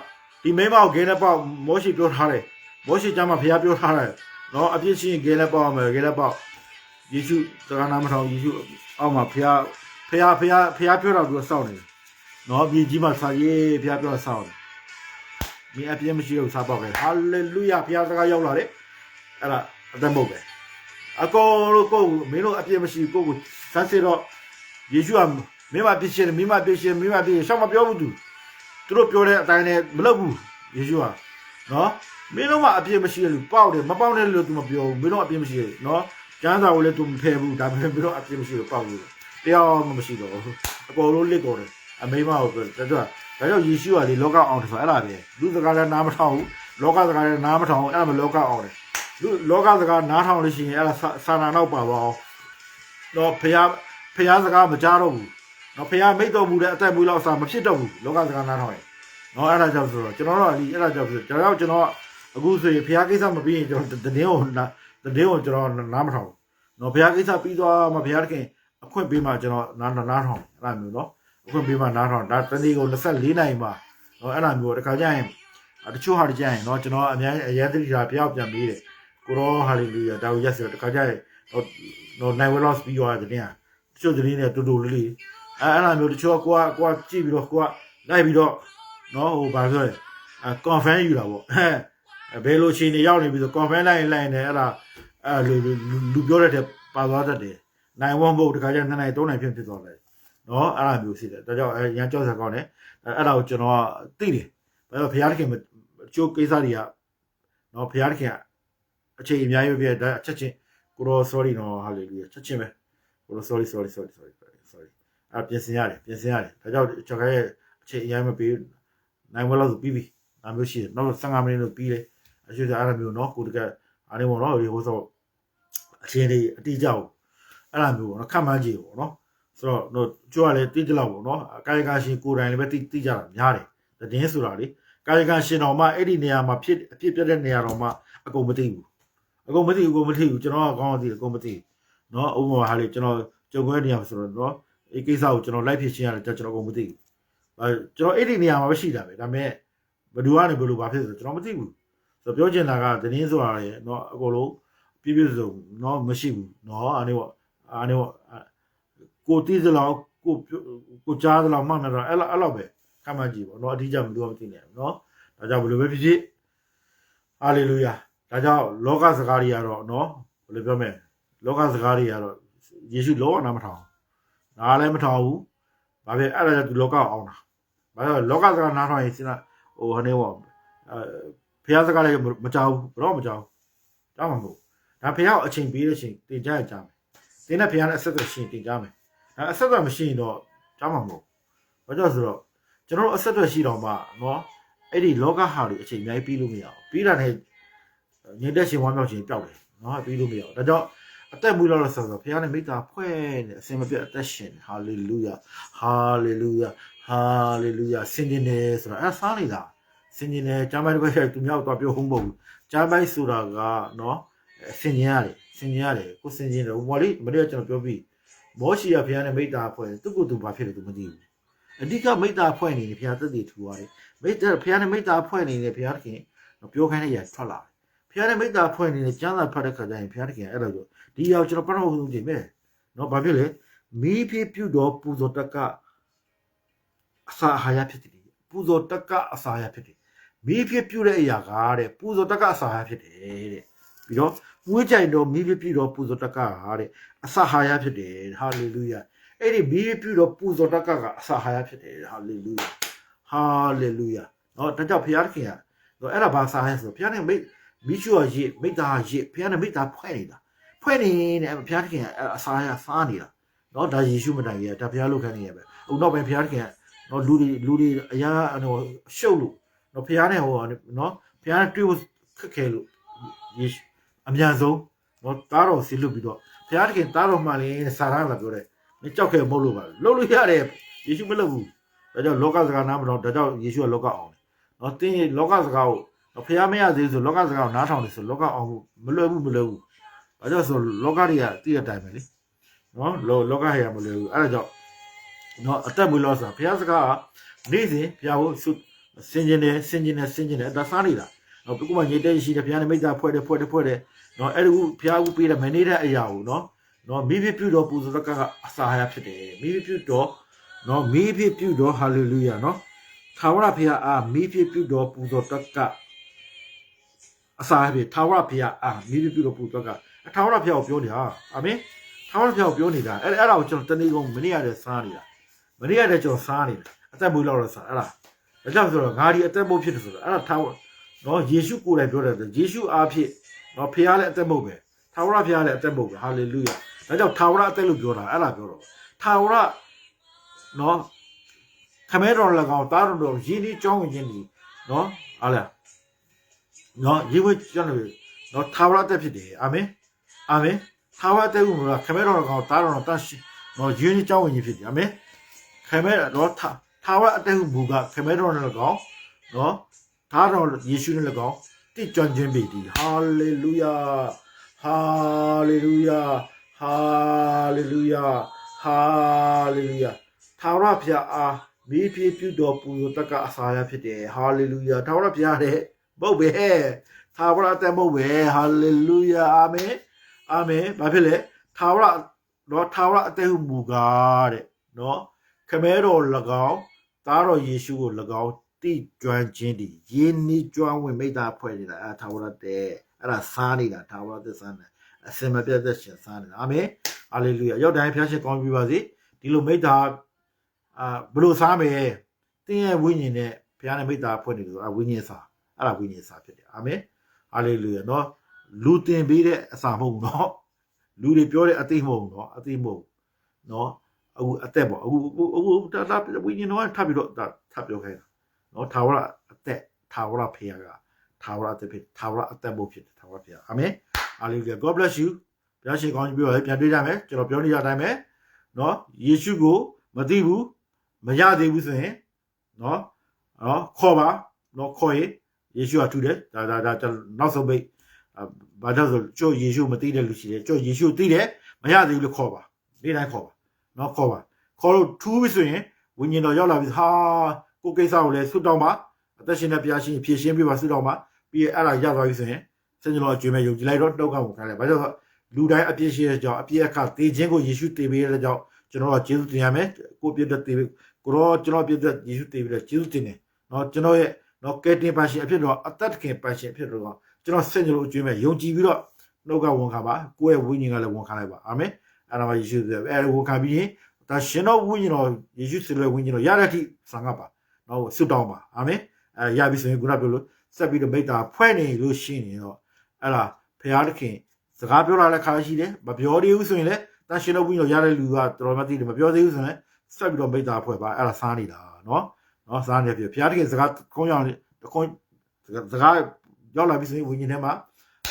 Speaker 1: ဒီမိမကိုဂဲနဲ့ပေါ့မောရှိပြောထားတယ်မောရှိကျမ်းမှာဘုရားပြောထားတယ်နော်အပြစ်ရှိရင်ဂဲနဲ့ပေါ့မယ်ဂဲနဲ့ပေါ့ယေရှုစကားနားမထောင်ယေရှုအောက်မှာဖះဖះဖះဖះပြောတော့သူစောင့်နေ နော်မြေကြီးမှာစာရေးဖះပြောစောင့်နေမြေအပြည့်မရှိတော့စားပေါက်ခဲ့ဟာလေလုယာဖះစကားရောက်လာတယ်အဲ့ဒါအသက်မဟုတ်ပဲအကောလို့ကိုမင်းတို့အပြည့်မရှိကိုကိုစမ်းစစ်တော့ယေရှုကမင်းမပြည့်ရှင်မင်းမပြည့်ရှင်မင်းမပြည့်ရှောက်မပြောဘူးသူသူတို့ပြောတဲ့အတိုင်းနဲ့မလုပ်ဘူးယေရှုကနော်မင်းတို့မှအပြည့်မရှိတဲ့လူပေါက်တယ်မပေါက်တဲ့လူသူမပြောဘူးမင်းတို့အပြည့်မရှိတယ်နော်ကျမ်းစာကိုလည်းသူမဖယ်ဘူးဒါပေမဲ့ပြီးတော့အပြစ်မရှိလို့ပောက်လို့တရားမှမရှိတော့ဘူးအပေါ်လုံးလစ်ကုန်တယ် အမိမကိုပြောတယ်ဒါကြောင့်ဒါကြောင့်ယေရှုကဒီလောကအောင်တယ်ဆိုအဲ့ဒါပဲလူစကားလည်းနားမထောင်ဘူးလောကစကားနဲ့နားမထောင်အဲ့ဒါမလောကအောင်တယ်လူလောကစကားနားထောင်လို့ရှိရင်အဲ့ဒါစာနာနောက်ပါပါအောင်တော့ဖះဖះစကားမကြားတော့ဘူးနော်ဖះမိတ်တော်မူတဲ့အသက်မူလောက်စာမဖြစ်တော့ဘူးလောကစကားနားထောင်ရင်နော်အဲ့ဒါကြောင့်ဆိုတော့ကျွန်တော်တို့ကဒီအဲ့ဒါကြောင့်ဆိုကျွန်တော်ကျွန်တော်အခုဆိုရင်ဖះကိစ္စမပြီးရင်ကျွန်တော်တည်င်းကိုတည်င်းကိုကျွန်တော်နားမထောင်နော်ဖះကိစ္စပြီးသွားမှဖះတခင်အခွင့်ပေးမှကျွန်တော်နားနားထောင်အဲ့ဒါမျိုးနော်အ ခွင့်ပေးမှနားထောင်ဒါတနေ့ကို24နိုင်မှာနော်အဲ့လိုမျိုးတခါကျရင်တချို့ဟာကြရင်နော်ကျွန်တော်အများကြီးအရန်သတိထားပြောက်ပြန်ပြီးတယ်ကိုရောဟာလေလုယာဒါကိုရက်စီတော့တခါကျရင်နော်နိုင်ဝဲလော့စ်ပြီးသွားတဲ့တင်ဟာတချို့သတင်းတွေတူတူလေးလေးအဲ့အဲ့လိုမျိုးတချို့ကကိုကကိုကကြည့်ပြီးတော့ကိုကလိုက်ပြီးတော့နော်ဟိုဘာပြောလဲအကွန်ဖန်ယူတာပေါ့ဘယ်လိုရှင်နေရောက်နေပြီးဆိုကွန်ဖန်လိုက်လိုက်နေအဲ့ဒါအဲ့လူပြောတဲ့တည်းပါသွားတတ်တယ်နိုင်ဝမ်ဖို့တခါကျရင်2နိုင်3နိုင်ဖြစ်ဖြစ်သွားတယ် နော်အဲ့လိုမျိုးရှိတယ်ဒါကြောင့်အဲရန်ကြောက်စားကောင်းတယ်အဲ့ဒါကိုကျွန်တော်ကသိတယ်ဘာလို့ဘုရားသခင်ကျိုးကိစ္စတွေကနော်ဘုရားသခင်အချိန်အများကြီးပဲဒါအချက်ချင်းကိုရော sorry နော် hallelujah ချက်ချင်းပဲကိုရော sorry sorry sorry sorry sorry အပြင်ဆင်ရတယ်ပြင်ဆင်ရတယ်ဒါကြောင့်ကျွန်တော်ရဲ့အချိန်အများမပေးနိုင်ဝက်လို့ဆိုပြီးပြီဒါမျိုးရှိတယ်နောက်15မိနစ်လို့ပြီးတယ်အရှိစားအဲ့လိုမျိုးနော်ကိုတကအားနေပေါ့နော်ဒီဟိုဆိုအချင်းတွေအတိအကျကိုအဲ့လိုမျိုးပေါ့နော်ခက်မှန်းကြည့်ပေါ့နော် ဆိုတော့တို့ကျွတ်ကလည်းတိတိလောက်ပေါ့နော်ကာယကရှင်ကိုယ်တိုင်လည်းပဲတိတိကြတာများတယ်တည်င်းဆိုတာလေကာယကရှင်တော်မှအဲ့ဒီနေရာမှာဖြစ်အဖြစ်ပြတဲ့နေရာတော်မှအကုန်မသိဘူးအကုန်မသိဘူးကိုမသိဘူးကျွန်တော်ကကောင်းအောင်သိတယ်ကိုမသိဘူးနော်ဥပမာဟာလေကျွန်တော်ကြုံခွဲနေရဆိုတော့နော်အဲ့ကိစ္စကိုကျွန်တော်လိုက်ဖြစ်ချင်းရတယ်ကျွန်တော်ကမသိဘူးအဲကျွန်တော်အဲ့ဒီနေရာမှာပဲရှိတာပဲဒါပေမဲ့ဘယ်သူကနေဘယ်လိုဘာဖြစ်ဆိုတော့ကျွန်တော်မသိဘူးဆိုတော့ပြောချင်တာကတည်င်းဆိုတာလေနော်အကုန်လုံးပြည့်ပြည့်စုံနော်မရှိဘူးနော်အားနေပေါ့အားနေပေါ့ ကိုတီးစလောက်ကိုကိုကြားစလောက်မှတ်မှတ်တော့အဲ့လောက်အဲ့လောက်ပဲခံမှကြည့်ပေါ့နော်အထူးကြမလို့မသိနိုင်ဘူးနော်ဒါကြောင့်ဘယ်လိုပဲဖြစ်ဖြစ်ဟာလေလုယာဒါကြောင့်လောကစကားတွေကတော့နော်ဘယ်လိုပြောမလဲလောကစကားတွေကတော့ယေရှုလောကနာမထောင်နားလည်းမထောင်ဘူးဘာဖြစ်အဲ့ဒါကြောင့်သူလောကအောင်တာဘာလို့လောကစကားနားထောင်ရင်စင်ဟိုဟနေပေါ့အဲဖះစကားလည်းမကြောက်ဘူးဘရောမကြောက်ကြောက်မှာမဟုတ်ဒါဖះကိုအချိန်ပေးတဲ့အချိန်တင်ကြရကြမယ်တင်းတဲ့ဖះနဲ့အဆက်အသွယ်ရှင်တင်ကြမယ် ဒါအဆက်အသွယ်မရှိရင်တော့ကြားမှာမဟုတ်ဘာကြောင့်ဆိုတော့ကျွန်တော်တို့အဆက်အသွယ်ရှိတော့မှနော်အဲ့ဒီလောကဟာတွေအချိန်အများကြီးပြီးလို့မရအောင်ပြီးတာနဲ့ငြိမ်သက်ရှင်ဝမ်းမြောက်ခြင်းပျောက်တယ်နော်ပြီးလို့မရအောင်ဒါကြောင့်အသက်မွေးလာလို့ဆိုတော့ဘုရားနဲ့မိသားဖွဲ့နေအစင်မပြတ်အသက်ရှင်ဟာလေလုယာဟာလေလုယာဟာလေလုယာဆင်ခြင်တယ်ဆိုတာအဲစားနေတာဆင်ခြင်တယ်ကျမ်းပိုင်းတစ်ခွက်ချက်သူများတော့ပြောဟုံးမဟုတ်ဘူးကျမ်းပိုင်းဆိုတာကနော်ဆင်ခြင်ရတယ်ဆင်ခြင်ရတယ်ကိုဆင်ခြင်တယ်ဟိုဘာလေးမနေ့ကကျွန်တော်ပြောပြီး မောရှိရဘုရားနဲ့မိသားဖွဲ့သူ့ကိုယ်သူဘာဖြစ်လဲသူမသိဘူးအဓိကမိသားဖွဲ့နေတယ်ဘုရားသက်တည်ထူရတယ်မိသားဘုရားနဲ့မိသားဖွဲ့နေတယ်ဘုရားသခင်ပြောခိုင်းတဲ့ရထွက်လာတယ်ဘုရားနဲ့မိသားဖွဲ့နေတယ်ကျမ်းစာဖတ်တဲ့ခါကျရင်ဘုရားသခင်အဲ့လိုဆိုဒီရောက်ကျွန်တော်ပထမဆုံးကြည့်မယ်နော်ဘာဖြစ်လဲမိဖြစ်ပြုတော်ပူဇော်တကအစာအာဟာရဖြစ်တယ်ပူဇော်တကအစာအာဟာရဖြစ်တယ်မိဖြစ်ပြုတဲ့အရာကတဲ့ပူဇော်တကအစာအာဟာရဖြစ်တယ်တဲ့ပြီးတော့မွေးကြိုင်တော်မိဖြစ်ပြုတော်ပူဇော်တကဟာတဲ့ အစာဟာရဖြစ်တယ်ဟာလေလုယာအဲ့ဒီမီးပြုတော့ပူဇော်တက်ကကအစာဟာရဖြစ်တယ်ဟာလေလုယာဟာလေလုယာနော်ဒါကြောင့်ဘုရားခင်ကတော့အဲ့ဒါဘာစာလဲဆိုတော့ဘုရားနဲ့မိတ်မိချူရရစ်မိသားရစ်ဘုရားနဲ့မိသားဖွဲ့နေတာဖွဲ့နေတဲ့ဘုရားခင်ကအစာရစားနေတာနော်ဒါယေရှုမတိုင်ရဒါဘုရားလုပ်ခန်းနေရပဲအခုနောက်ပိုင်းဘုရားခင်ကနော်လူတွေလူတွေအရာဟိုရှုပ်လို့နော်ဘုရားနဲ့ဟိုနော်ဘုရားနဲ့တွေ့ဖို့ခက်ခဲလို့ယေရှုအမြန်ဆုံးနော်တားတော်စီလွတ်ပြီးတော့ ဘုရားသခင်သားတော်မှလည်းစာရလာပြောတယ်မကြောက်ခဲ့မဟုတ်လို့ပါလှုပ်လို့ရတယ်ယေရှုမလှုပ်ဘူးဒါကြောင့်လောကစကားနားမတော်ဒါကြောင့်ယေရှုကလောကအောင်တယ်နော်တင်းလောကစကားကိုဘုရားမရသေးဆိုလောကစကားကိုနားထောင်တယ်ဆိုလောကအောင်ကိုမလွယ်ဘူးမလွယ်ဘူးဒါကြောင့်ဆိုလောကတွေကတည့်တဲ့အတိုင်းပဲလေနော်လောလောကဟေရမလွယ်ဘူးအဲ့ဒါကြောင့်နော်အသက်မွေးလို့ဆိုတာဘုရားစကားကနေ့စဉ်ဘုရားကိုစင်ကျင်တယ်စင်ကျင်တယ်စင်ကျင်တယ်ဒါစားနေတာနော်ဒီကမှညစ်တဲ့ရှိတယ်ဘုရားနဲ့မိစ္ဆာဖွဲ့တယ်ဖွဲ့တယ်ဖွဲ့တယ် နော်အဲ့ဒီဘုရားကိုပေးတယ်မနေတဲ့အရာကိုနော်နော်မိဖြစ်ပြုတော်ပူဇော်တကအစာဟာဖြစ်တယ်မိဖြစ်ပြုတော်နော်မိဖြစ်ပြုတော်ဟာလေလုယာနော်သာဝရဘုရားအားမိဖြစ်ပြုတော်ပူဇော်တကအစာဖြစ်သာဝရဘုရားအားမိဖြစ်ပြုတော်ပူဇော်တကအထာဝရဘုရားကိုပြောနေတာအာမင်ထာဝရဘုရားကိုပြောနေတာအဲ့အဲ့ဒါကိုကျွန်တော်တနေ့ကုန်မနေ့ရတဲ့စားနေတာမနေ့ရတဲ့ကျွန်တော်စားနေတာအသက်မွေးလောက်တော့စားအဲ့ဒါဒါကြောင့်ဆိုတော့ငါဒီအသက်မွေးဖြစ်တယ်ဆိုတော့အဲ့ဒါထာဝရ နော်ယေရှုကိုယ်တိုင်ပြောတယ်ယေရှုအားဖြင့်နော်ဖခင်လည်းအသက်မွေးပဲထာဝရဘုရားလည်းအသက်မွေးပဲဟာလေလုယာဒါကြောင့်ထာဝရအသက်လို့ပြောတာအဲ့ဒါပြောတော့ထာဝရနော်ခမဲတော်၎င်းတားတော်တော်ယင်းဒီကြောင်းဝင်ခြင်းဒီနော်ဟာလားနော်ရေဝဲကျွန်တော်နော်သာဝရတက်ဖြစ်တယ်အာမင်အာမင်သာဝရတက်ကိုခမဲတော်ကောင်တားတော်တတ်နော်ယဉ်ကြီးကြောင်းဝင်ကြီးဖြစ်တယ်အာမင်ခမဲတော့သာသာဝရအတက်ကိုမူကခမဲတော်နဲ့ကောင်နော် သာတော်ယေရှုနဲ့ကောင်တိကျွမ်းခြင်းပေတည်ဟာလေလုယာဟာလေလုယာဟာလေလုယာဟာလေလုယာသာဝရဖျားအားမိဖြည့်ပြုတော်ပူတတ်ကအစာရဖြစ်တယ်ဟာလေလုယာသာဝရဖျားတဲ့ဘုတ်ပဲသာဝရတဲ့ဘုတ်ပဲဟာလေလုယာအာမင်အာမင်ဘာဖြစ်လဲသာဝရတော့သာဝရအသက်ဟုမူကားတဲ့နော်ခမဲတော်၎င်းသားတော်ယေရှုကို၎င်း တိကျွမ်းခြင်းဒီယင်းနီးကျွမ်းဝင်မိသားဖွဲ့နေတာအဲသာဝရတဲ့အဲ့ဒါစားနေတာသာဝရတဲ့စားနေအစင်မပြတ်တဲ့ရှင်စားနေတာအာမင်ဟာလေလုယာရောက်တိုင်းဖျားရှင်ကောင်းပြီပါစေဒီလိုမိသားအာဘယ်လိုစားမယ်တင်းရဲ့ဝိညာဉ်နဲ့ဘုရားနဲ့မိသားဖွဲ့နေတယ်ဆိုအဝိညာဉ်စားအဲ့ဒါဝိညာဉ်စားဖြစ်တယ်အာမင်ဟာလေလုယာနော်လူတင်ပေးတဲ့အစာမဟုတ်ဘူးနော်လူတွေပြောတဲ့အသိမဟုတ်ဘူးနော်အသိမဟုတ်ဘူးနော်အခုအသက်ပေါ့အခုအခုအခုဒါဒါဝိညာဉ်တော့ထပ်ပြီးတော့ဒါထပ်ပြောခိုင်းတာ နော်ထာဝရအသက်ထာဝရဖေရကထာဝရအသက်ဖြစ်ထာဝရအသက်ဘုတ်ဖြစ်တယ်ထာဝရဖေရအာမင်ဟာလေလုယာ God bless you ဘုရားရှင်ကောင်းကြီးပြောရပြန်တွေ့ကြမယ်ကျွန်တော်ပြောနေကြတဲ့အတိုင်းပဲနော်ယေရှုကိုမသိဘူးမရသေးဘူးဆိုရင်နော်နော်ခေါ်ပါနော်ခေါ်ရင်ယေရှုကထူတယ်ဒါဒါဒါကျွန်တော်နောက်ဆုံးပိတ်အာဘာလို့ဆိုကျို့ယေရှုမသိတဲ့လူရှိတယ်ကျို့ယေရှုသိတယ်မရသေးဘူးလို့ခေါ်ပါနေ့တိုင်းခေါ်ပါနော်ခေါ်ပါခေါ်လို့ထူးပြီဆိုရင်ဝိညာဉ်တော်ရောက်လာပြီဟာ ကိုယ်ကိစ္စကိုလည်းဆွတ်တောင်းပါအသက်ရှင်တဲ့ဘုရားရှင်ဖြည့်ရှင်းပြပါဆွတ်တောင်းပါပြီးရင်အဲ့ဒါရသွားပြီဆိုရင်စင်ကြတော်အကျွေးမဲ့ယုံကြည်လိုက်တော့တောက်ကကိုခံလိုက်ဘာကြောင့်လဲလူတိုင်းအပြစ်ရှိတဲ့ကြောင့်အပြစ်အခသေခြင်းကိုယေရှုတည်ပေးတဲ့ကြောင့်ကျွန်တော်ကကျေးဇူးတင်ရမယ်ကိုပြည့်တဲ့တည်ကိုရောကျွန်တော်ပြည့်တဲ့ယေရှုတည်ပေးတဲ့ကျေးဇူးတင်တယ်နော်ကျွန်တော်ရဲ့နော်ကဲတင်ပါရှင်အဖြစ်တော့အသက်တခင်ပါရှင်အဖြစ်တော့ကျွန်တော်စင်ကြတော်အကျွေးမဲ့ယုံကြည်ပြီးတော့နှုတ်ကဝန်ခံပါကိုယ့်ရဲ့ဝိညာဉ်ကလည်းဝန်ခံလိုက်ပါအာမင်အဲ့ဒါမှယေရှုတည်အဲဝန်ခံပြီးရင်ဒါရှင်တော်ဝိညာဉ်တော်ယေရှုတည်တဲ့ဝိညာဉ်တော်ရတဲ့အထိဆံကပ်ပါ နော်ဆုတောင်းပါအာမင်အဲရပြီဆိုရင်ခုနပြောလို့ဆက်ပြီးတော့မိတ္တာဖွဲ့နေလို့ရှိရင်တော့အဲ့ဒါဖရာသခင်စကားပြောတာလည်းခါရှိတယ်မပြောသေးဘူးဆိုရင်လည်းတန်ရှင်တော်ဝိညာဉ်တော်ရတဲ့လူကတော်တော်မသိတယ်မပြောသေးဘူးဆိုရင်ဆက်ပြီးတော့မိတ္တာဖွဲ့ပါအဲ့ဒါစားနေတာနော်နော်စားနေပြီဖရာသခင်စကားကုန်းကြောင်တကုန်းစကားရောက်လာပြီဆိုရင်ဝိညာဉ်ထဲမှာ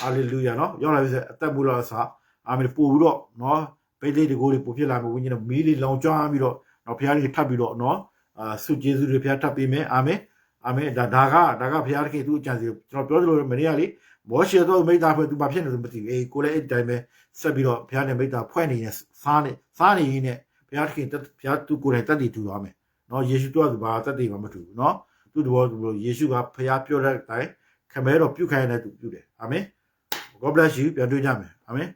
Speaker 1: ဟာလေလုယာနော်ရောက်လာပြီဆိုအသက်မူလာစားအာမင်ပို့ပြီးတော့နော်ဘိတ်လေးတကိုးလေးပို့ဖြစ်လာမယ်ဝိညာဉ်တော်မီးလေးလောင်ကျွမ်းပြီးတော့နော်ဖရာကြီးထပ်ပြီးတော့နော် အာဆုကျေးဇူးတွေဖရာထပ်ပေးမယ်အာမင်အာမင်ဒါဒါကဒါကဘုရားသခင်သူ့အကြံစီကျွန်တော်ပြောသလိုမနေ့ကလေမောရှေတော့မိသားဖွဲ့သူဘာဖြစ်နေလို့မသိဘူးအေးကိုလည်းအဲ့ဒီတိုင်းပဲဆက်ပြီးတော့ဘုရားနဲ့မိသားဖွဲ့နေနေစားနေစားနေရင်းနဲ့ဘုရားသခင်ဘုရားသူကိုယ်တိုင်တတ်တည်ထူသွားမယ်နော်ယေရှုတော့သူဘာတတ်တည်မှမထူဘူးနော်သူ့တဘောသူလို့ယေရှုကဘုရားပြောတဲ့အတိုင်းခမဲတော်ပြုခိုင်းတဲ့သူပြုတယ်အာမင် God bless you ပြန်တွေ့ကြမယ်အာမင်